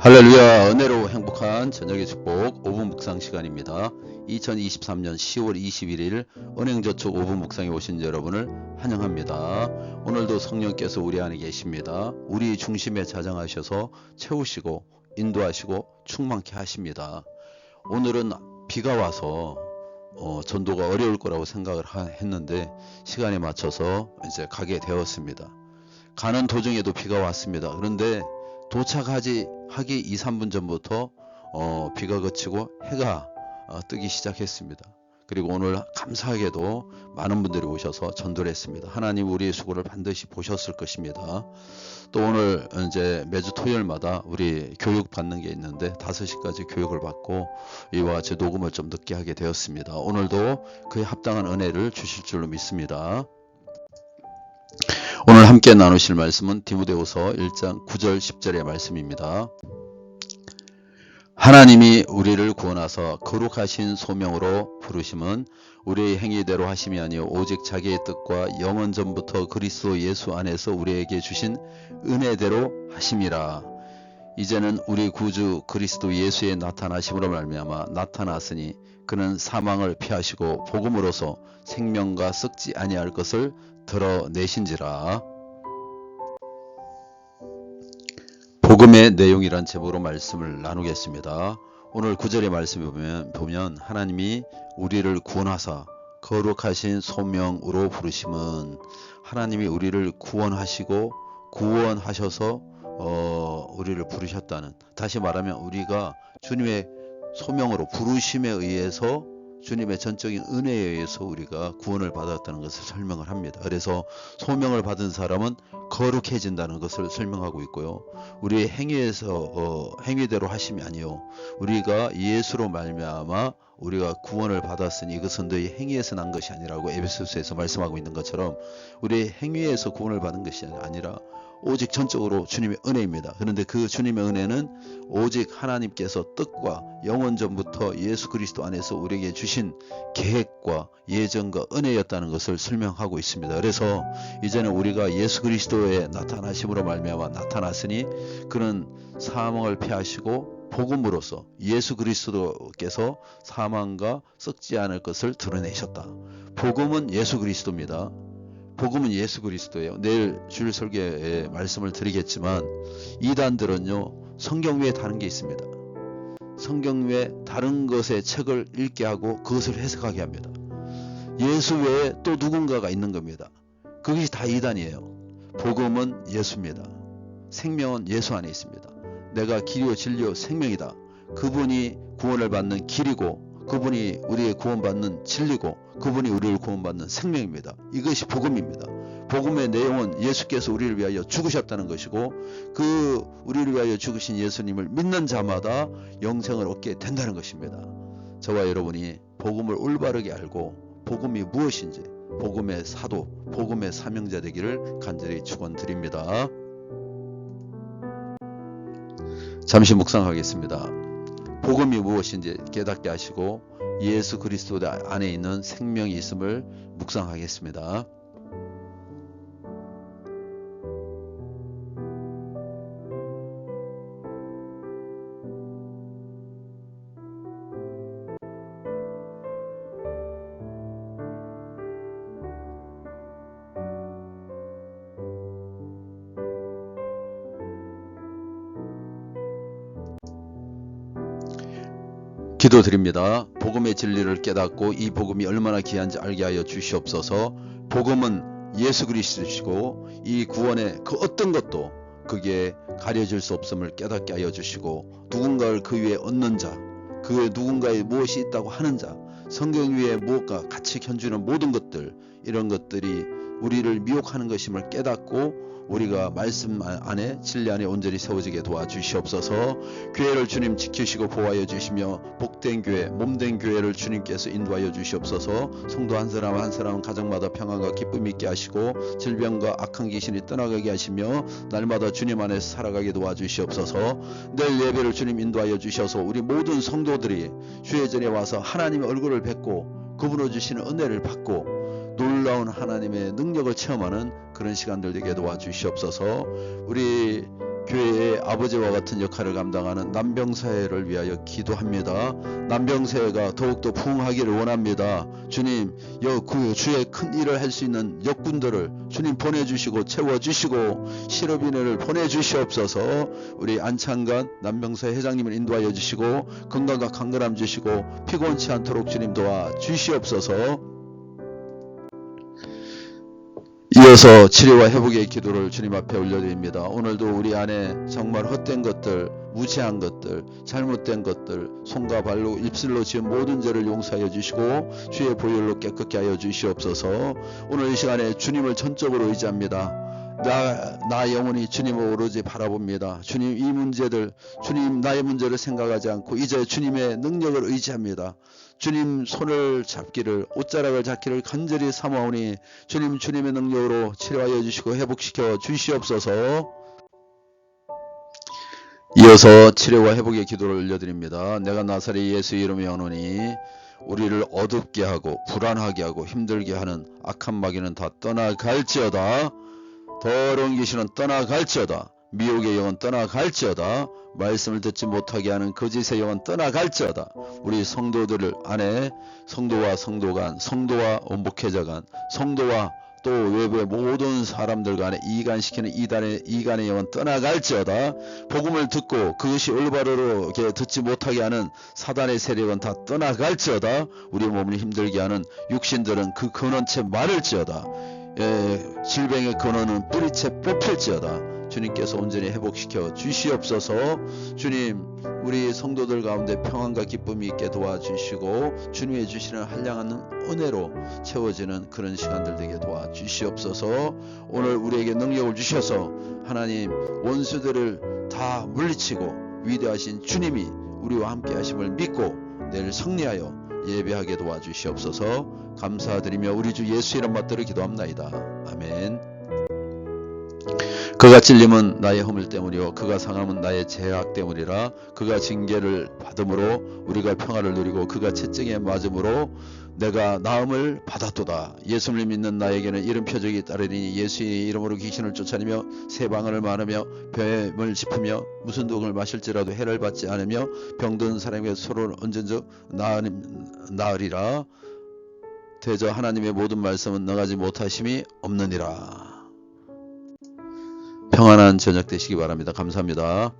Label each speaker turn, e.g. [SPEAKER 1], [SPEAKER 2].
[SPEAKER 1] 할렐루야 은혜로 행복한 저녁의 축복 5분 묵상 시간입니다. 2023년 10월 21일 은행저축 5분 묵상에 오신 여러분을 환영합니다. 오늘도 성령께서 우리 안에 계십니다. 우리 중심에 자정하셔서 채우시고 인도하시고 충만케 하십니다. 오늘은 비가 와서 어, 전도가 어려울 거라고 생각을 하- 했는데 시간에 맞춰서 이제 가게 되었습니다. 가는 도중에도 비가 왔습니다. 그런데 도착하지 하기 2, 3분 전부터 어, 비가 그치고 해가 어, 뜨기 시작했습니다. 그리고 오늘 감사하게도 많은 분들이 오셔서 전도를 했습니다. 하나님 우리의 수고를 반드시 보셨을 것입니다. 또 오늘 이제 매주 토요일마다 우리 교육 받는 게 있는데 5시까지 교육을 받고 이와 같이 녹음을 좀 늦게 하게 되었습니다. 오늘도 그에 합당한 은혜를 주실 줄로 믿습니다. 오늘 함께 나누실 말씀은 디모데후서 1장 9절 10절의 말씀입니다. 하나님이 우리를 구원하사 거룩하신 소명으로 부르심은 우리의 행위대로 하심이 아니요 오직 자기의 뜻과 영원 전부터 그리스도 예수 안에서 우리에게 주신 은혜대로 하심이라. 이제는 우리 구주 그리스도 예수의 나타나심으로 말미암아 나타났으니 그는 사망을 피하시고 복음으로서 생명과 썩지 아니할 것을 드러내신지라. 복음의 내용이란 제목으로 말씀을 나누겠습니다. 오늘 구절의 말씀을 보면, 보면 하나님이 우리를 구원하사 거룩하신 소명으로 부르심은 하나님이 우리를 구원하시고 구원하셔서 어, 우리를 부르셨다는 다시 말하면 우리가 주님의 소명으로 부르심에 의해서 주님의 전적인 은혜에 의해서 우리가 구원을 받았다는 것을 설명을 합니다. 그래서 소명을 받은 사람은 거룩해진다는 것을 설명하고 있고요. 우리의 행위에서 어, 행위대로 하심이 아니요 우리가 예수로 말미암아 우리가 구원을 받았으니 이것은 너희 행위에서 난 것이 아니라고 에베소서에서 말씀하고 있는 것처럼 우리의 행위에서 구원을 받은 것이 아니라 오직 전적으로 주님의 은혜입니다. 그런데 그 주님의 은혜는 오직 하나님께서 뜻과 영원 전부터 예수 그리스도 안에서 우리에게 주신 계획과 예정과 은혜였다는 것을 설명하고 있습니다. 그래서 이제는 우리가 예수 그리스도의 나타나심으로 말미암아 나타났으니 그는 사망을 피하시고 복음으로써 예수 그리스도께서 사망과 썩지 않을 것을 드러내셨다. 복음은 예수 그리스도입니다. 복음은 예수 그리스도예요. 내일 주일 설교에 말씀을 드리겠지만 이단들은요 성경 외에 다른 게 있습니다. 성경 외에 다른 것의 책을 읽게 하고 그것을 해석하게 합니다. 예수 외에 또 누군가가 있는 겁니다. 그것이 다 이단이에요. 복음은 예수입니다. 생명은 예수 안에 있습니다. 내가 길이요 진리요 생명이다. 그분이 구원을 받는 길이고 그분이 우리의 구원받는 진리고 그분이 우리를 구원받는 생명입니다. 이것이 복음입니다. 복음의 내용은 예수께서 우리를 위하여 죽으셨다는 것이고 그 우리를 위하여 죽으신 예수님을 믿는 자마다 영생을 얻게 된다는 것입니다. 저와 여러분이 복음을 올바르게 알고 복음이 무엇인지 복음의 사도, 복음의 사명자 되기를 간절히 축원드립니다. 잠시 묵상하겠습니다. 복음이 무엇인지 깨닫게 하시고 예수 그리스도 안에 있는 생명이 있음을 묵상하겠습니다. 기도드립니다. 복음의 진리를 깨닫고 이 복음이 얼마나 귀한지 알게 하여 주시옵소서. 복음은 예수 그리스도시고 이 구원의 그 어떤 것도 그게 가려질 수 없음을 깨닫게 하여 주시고 누군가를 그 위에 얻는 자, 그 누군가에 무엇이 있다고 하는 자, 성경 위에 무엇과 같이 견주는 모든 것들 이런 것들이 우리를 미혹하는 것임을 깨닫고 우리가 말씀 안에 진리 안에 온전히 세워지게 도와주시옵소서. 교회를 주님 지키시고 보호하여 주시며 복된 교회, 몸된 교회를 주님께서 인도하여 주시옵소서. 성도 한 사람 한 사람 가정마다 평안과 기쁨 있게 하시고 질병과 악한 귀신이 떠나가게 하시며 날마다 주님 안에서 살아가게 도와주시옵소서. 내일 예배를 주님 인도하여 주셔서 우리 모든 성도들이 주의 전에 와서 하나님의 얼굴을 뵙고 그분으로 주시는 은혜를 받고 놀라운 하나님의 능력을 체험하는 그런 시간들 되게 도와주시옵소서. 우리 교회의 아버지와 같은 역할을 감당하는 남병사회를 위하여 기도합니다. 남병사회가 더욱더 부흥하기를 원합니다. 주님, 여, 그 주의 큰 일을 할 수 있는 역군들을 주님 보내주시고 채워주시고 실업인을 보내주시옵소서 우리 안창간 남병사회 회장님을 인도하여 주시고 건강과 강건함 주시고 피곤치 않도록 주님 도와 주시옵소서 이어서 치료와 회복의 기도를 주님 앞에 올려드립니다. 오늘도 우리 안에 정말 헛된 것들, 무지한 것들, 잘못된 것들, 손과 발로 입술로 지은 모든 죄를 용서하여 주시고 주의 보혈로 깨끗게 하여 주시옵소서. 오늘 이 시간에 주님을 전적으로 의지합니다. 나, 나 영혼이 주님을 오로지 바라봅니다. 주님 이 문제들, 주님 나의 문제를 생각하지 않고 이제 주님의 능력을 의지합니다. 주님 손을 잡기를 옷자락을 잡기를 간절히 사모하오니 주님 주님의 능력으로 치료하여 주시고 회복시켜 주시옵소서. 이어서 치료와 회복의 기도를 올려드립니다. 내가 나사렛 예수 이름에 오노니 우리를 어둡게 하고 불안하게 하고 힘들게 하는 악한 마귀는 다 떠나갈지어다. 더러운 귀신은 떠나갈지어다. 미혹의 영은 떠나갈지어다. 말씀을 듣지 못하게 하는 거짓의 영은 떠나갈지어다. 우리 성도들 안에 성도와 성도 간, 성도와 원복회자 간, 성도와 또 외부의 모든 사람들 간에 이간시키는 이단의 이간의 영은 떠나갈지어다. 복음을 듣고 그것이 올바르게 듣지 못하게 하는 사단의 세력은 다 떠나갈지어다. 우리 몸을 힘들게 하는 육신들은 그 근원체 말을지어다. 예, 질병의 근원은 뿌리채 뽑힐지어다. 주님께서 온전히 회복시켜 주시옵소서. 주님, 우리 성도들 가운데 평안과 기쁨이 있게 도와주시고 주님의 주시는 한량한 은혜로 채워지는 그런 시간들 되게 도와주시옵소서. 오늘 우리에게 능력을 주셔서 하나님 원수들을 다 물리치고 위대하신 주님이 우리와 함께 하심을 믿고 내일 승리하여 예배하게 도와주시옵소서. 감사드리며 우리 주 예수 이름 받들어 기도합나이다. 아멘. 그가 찔림은 나의 허물 때문이요 그가 상함은 나의 죄악 때문이라 그가 징계를 받음으로 우리가 평화를 누리고 그가 채찍에 맞음으로 내가 나음을 받았도다 예수를 믿는 나에게는 이런 표적이 따르니 예수의 이름으로 귀신을 쫓아내며 새 방언을 말하며 뱀을 짚으며 무슨 독을 마실지라도 해를 받지 않으며 병든 사람에게 서로 언젠적 나으리라 대저 하나님의 모든 말씀은 너가지 못하심이 없느니라 평안한 저녁 되시기 바랍니다. 감사합니다.